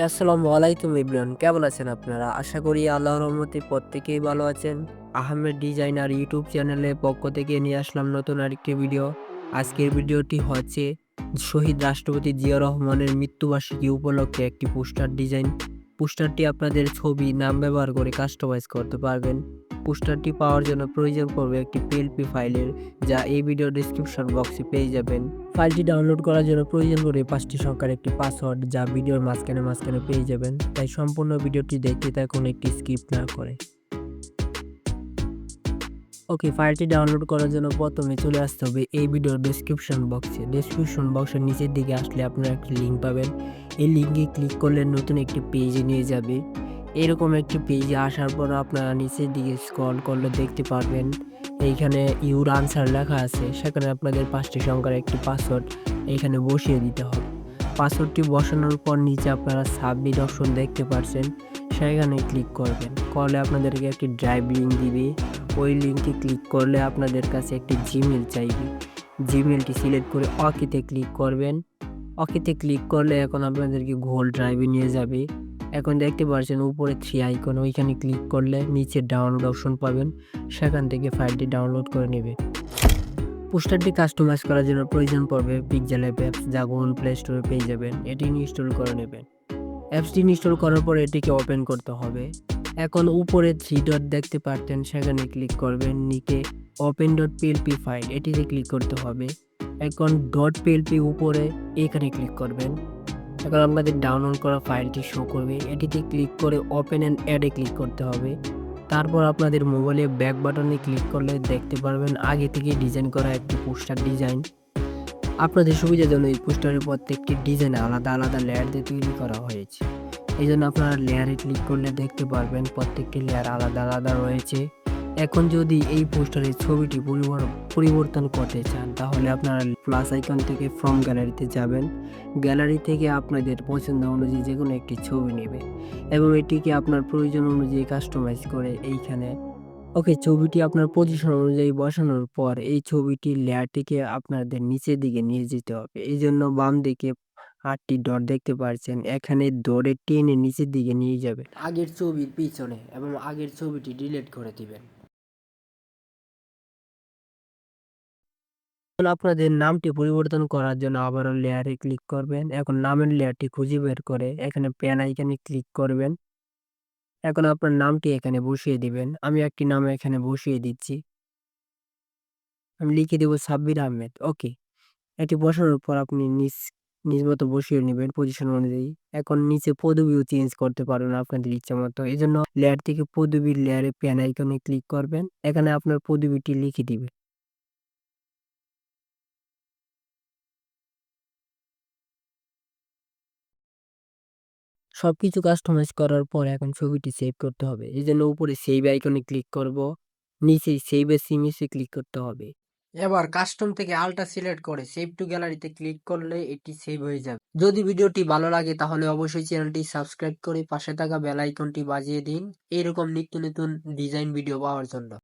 আসসালামু আলাইকুম ইবরান, কেমন আছেন আপনারা? আশা করি আল্লাহ রহমতে প্রত্যেকেই ভালো আছেন। আহমেদ ডিজাইনার ইউটিউব চ্যানেলের পক্ষ থেকে নিয়ে আসলাম নতুন আরেকটি ভিডিও। আজকের ভিডিওটি হচ্ছে শহীদ রাষ্ট্রপতি জিয়া রহমানের মৃত্যুবার্ষিকী উপলক্ষে একটি পোস্টার ডিজাইন। পোস্টারটি আপনাদের ছবি, নাম ব্যবহার করে কাস্টমাইজ করতে পারবেন। পোস্টারটি পাওয়ার জন্য প্রয়োজন পড়বে একটি পিএলপি ফাইলের, যা এই ভিডিও ডিসক্রিপশন বক্সে পেয়ে যাবেন। ফাইলটি ডাউনলোড করার জন্য প্রয়োজন করে পাঁচটি সংখ্যার একটি পাসওয়ার্ড যা ভিডিওর মাঝখানে মাঝখানে পেয়ে যাবেন। তাই সম্পূর্ণ ভিডিওটি দেখতে থাকুন, একটি স্কিপ না করে। ওকে ফাইলটি ডাউনলোড করার জন্য প্রথমে চলে আসতে হবে এই ভিডিওর ডেসক্রিপশন বক্সে ডেসক্রিপশন বক্সের নিচের দিকে আসলে আপনারা একটি লিঙ্ক পাবেন। এই লিঙ্কে ক্লিক করলে নতুন একটি পেজে নিয়ে যাবে। এরকম একটি পেজে আসার পর আপনারা নিচের দিকে স্ক্রল করলে দেখতে পারবেন। এইখানে ইউর আনসার লেখা আছে, সেখানে আপনাদের পাঁচটি সংখ্যার একটি পাসওয়ার্ড এইখানে বসিয়ে দিতে হবে। পাসওয়ার্ডটি বসানোর পর নিচে আপনারা সাবমিট অপশন দেখতে পাচ্ছেন সেখানে ক্লিক করবেন। করলে আপনাদেরকে একটি ড্রাইভ লিঙ্ক দিবে, ওই লিঙ্কে ক্লিক করলে আপনাদের কাছে একটি জিমেল চাইবে। জিমেলটি সিলেক্ট করে অকিতে ক্লিক করবেন। অকিতে ক্লিক করলে এখন আপনাদেরকে গোল ড্রাইভে নিয়ে যাবে। এখন দেখতে পাচ্ছেন উপরে থ্রি আইকন ওইখানে ক্লিক করলে নিচে ডাউনলোড অপশন পাবেন। সেখান থেকে ফাইলটি ডাউনলোড করে নেবে। পোস্টারটি কাস্টমাইজ করার জন্য প্রয়োজন পড়বে পিকজেল অ্যাপ অ্যাপস যা গুগল প্লে স্টোরে পেয়ে যাবেন। এটি ইনস্টল করে নেবেন। অ্যাপসটি ইনস্টল করার পর এটিকে ওপেন করতে হবে। এখন উপরে থ্রি ডট দেখতে পারতেন, সেখানে ক্লিক করবেন নিচে ওপেন ডট পিএলপি ফাইল এটিতে ক্লিক করতে হবে। এখন ডট পিএলপি উপরে এখানে ক্লিক করবেন। এখন আপনাদের ডাউনলোড করা ফাইলটি শো করবে। এটিতে ক্লিক করে ওপেন অ্যান্ড অ্যাডে ক্লিক করতে হবে। তারপর আপনাদের মোবাইলে ব্যাক বাটনে ক্লিক করলে দেখতে পারবেন আগে থেকে ডিজাইন করা একটি পোস্টার ডিজাইন আপনাদের সুবিধার জন্য এই পোস্টারের প্রত্যেকটি ডিজাইন আলাদা আলাদা লেয়ার দিয়ে তৈরি করা হয়েছে। এই জন্য আপনারা লেয়ারে ক্লিক করলে দেখতে পারবেন প্রত্যেকটি লেয়ার আলাদা আলাদা রয়েছে। এখন যদি এই পোস্টারের ছবিটি পরিবর্তন করতে চান, তাহলে আপনারা প্লাস আইকন থেকে ফ্রম গ্যালারিতে যাবেন। গ্যালারি থেকে আপনাদের পছন্দ অনুযায়ী যে কোনো একটি ছবি নেবে এবং এটিকে আপনার প্রয়োজন অনুযায়ী কাস্টমাইজ করে এইখানে। ওকে ছবিটি আপনার পজিশন অনুযায়ী বসানোর পর এই ছবিটির লেয়ারটিকে আপনাদের নিচের দিকে নিয়ে যেতে হবে। এই জন্য বাম দিকে আটটি ডট দেখতে পাচ্ছেন এখানে দৌড়ে টেনে নিচের দিকে নিয়ে যাবেন। আগের ছবির পিছনে এবং আগের ছবিটি ডিলিট করে দিবেন। এখন আপনাদের নামটি পরিবর্তন করার জন্য আবারও লেয়ারে ক্লিক করবেন। এখন নামের লেয়ারটি খুঁজে বের করে এখানে প্যান আইকনে ক্লিক করবেন। এখন আপনার নামটি এখানে বসিয়ে দিবেন। আমি একটি নাম এখানে বসিয়ে দিচ্ছি। আমি লিখে দেবো সাব্বির আহমেদ। ওকে এটি বসানোর পর আপনি নিজ নিজ মতো বসিয়ে নেবেন পজিশন অনুযায়ী। এখন নিচে পদবিও চেঞ্জ করতে পারবেন আপনাদের ইচ্ছা মতো। এই জন্য লেয়ার থেকে পদবির লেয়ারে প্যান আইকনে ক্লিক করবেন। এখানে আপনার পদবিটি লিখে দিবেন সবকিছু কাস্টমাইজ করার পর এখন ছবিটি সেভ করতে হবে। এই উপরে সেভ আইকনে ক্লিক করব, নিচে সেভ এস ইমেজে ক্লিক করতে হবে। এবার কাস্টম থেকে আলটা সিলেক্ট করে সেভ টু গ্যালারিতে ক্লিক করলে এটি সেভ হয়ে যাবে। যদি ভিডিওটি ভালো লাগে তাহলে অবশ্যই চ্যানেলটি সাবস্ক্রাইব করে পাশে থাকা বেল আইকনটি বাজিয়ে দিন। এরকম নিত্য নতুন ডিজাইন ভিডিও পাওয়ার জন্য।